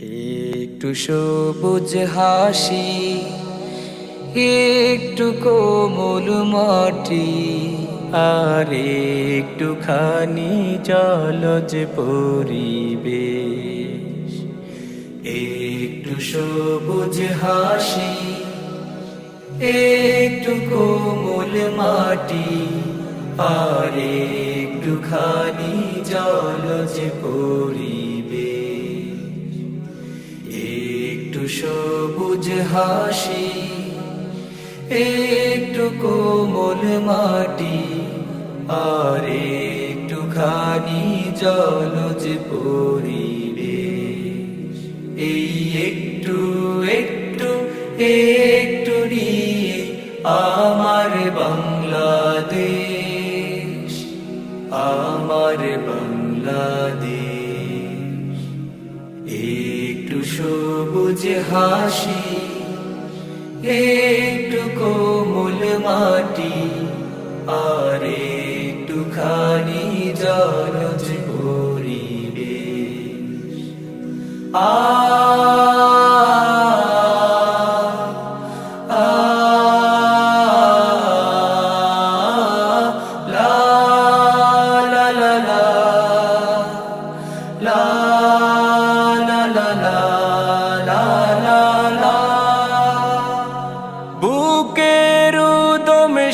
একটু সবুজ হাসি, একটু কোমল মাটি, আর একটু খানি জলজ পরিবেশ। একটু সবুজ হাসি, একটু কোমল মাটি, আর একটু খানি জলজ একটু সবুজ হাসি একটু কোমল মাটি, আর একটু খানি জলজ পরিবেশ। এই একটু একটু একটু নিয়ে আমার বাংলাদেশ আমার বাংলাদেশ। একটু সবুজ হাসি, একটু কোমল মাটি, আর একটু খানি জলজ পরিবেশ। আ আ লা লা।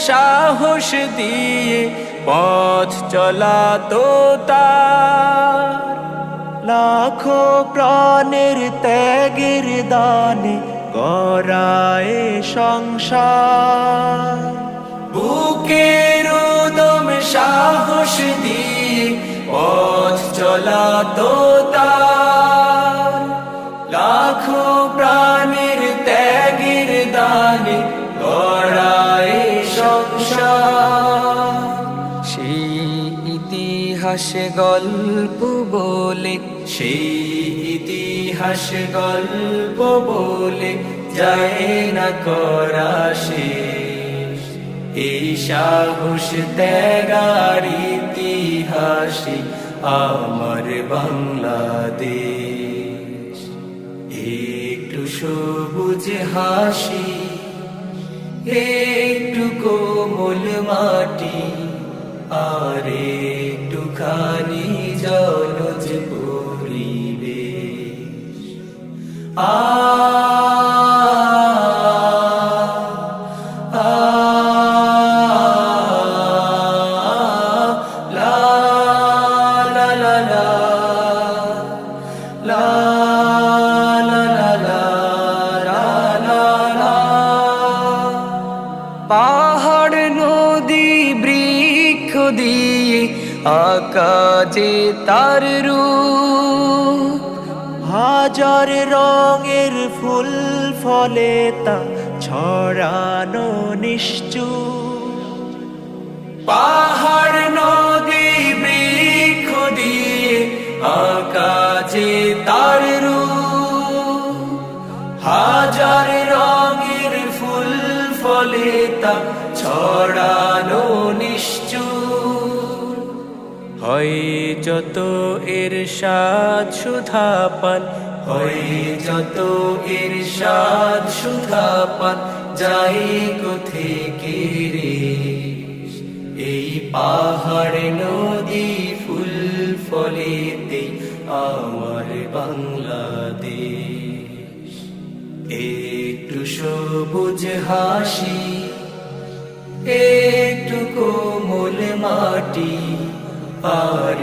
সাহস দিয়ে পথ চলা তো লাখো প্রাণের ত্যাগের দানে করায় সংসার। বুকের উদম সাহস দিয়ে পথ চলা তো ইতিহাস গল্প বলে, সেই ইতিহাস গল্প বলে যায় না করা শেষ। এই সাহস ত্যাগার ইতিহাসে আমার বাংলাদেশ। একটু সবুজ হাসি, একটু কোমল মাটি, আর খানি জলজ পরিবে আ পাহাড় নদী বৃক্ষ দিয়ে আকাশে তার রূপ, হাজার রঙের ফুল ফলে তা ছড়ানো নিশ্চু পাহাড়, নদী, বৃক্ষ দিয়ে আকাশে তার রূপ, হাজার রঙের ফুল ফলে তা ছড়ানো নিশ্চুর হয় যত এর সাদ সুধা পান হয় যত এর সাদ সুধা পান যাই কোথেকে রে এই পাহাড় নদী ফুল ফলেতে আমার বাংলাদেশ। একটু সবুজ হাসি, একটু কোমল মাটি। আর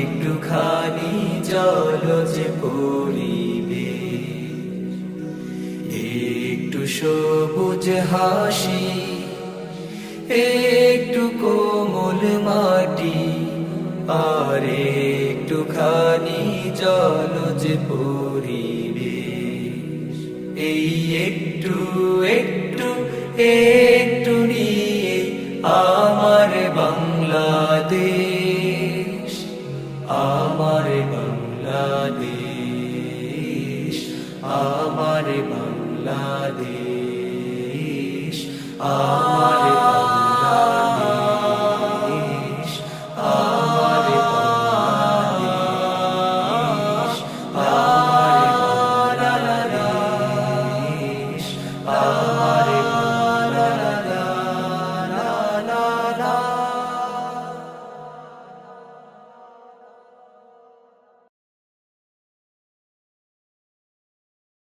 একটুখানি জল যে পড়িবে একটু সবুজ হাসি, একটু কোমল মাটি, আর একটুখানি জল যে পড়িবে এই একটু একটু একটু নিয়ে আর বাংলাদেশ আ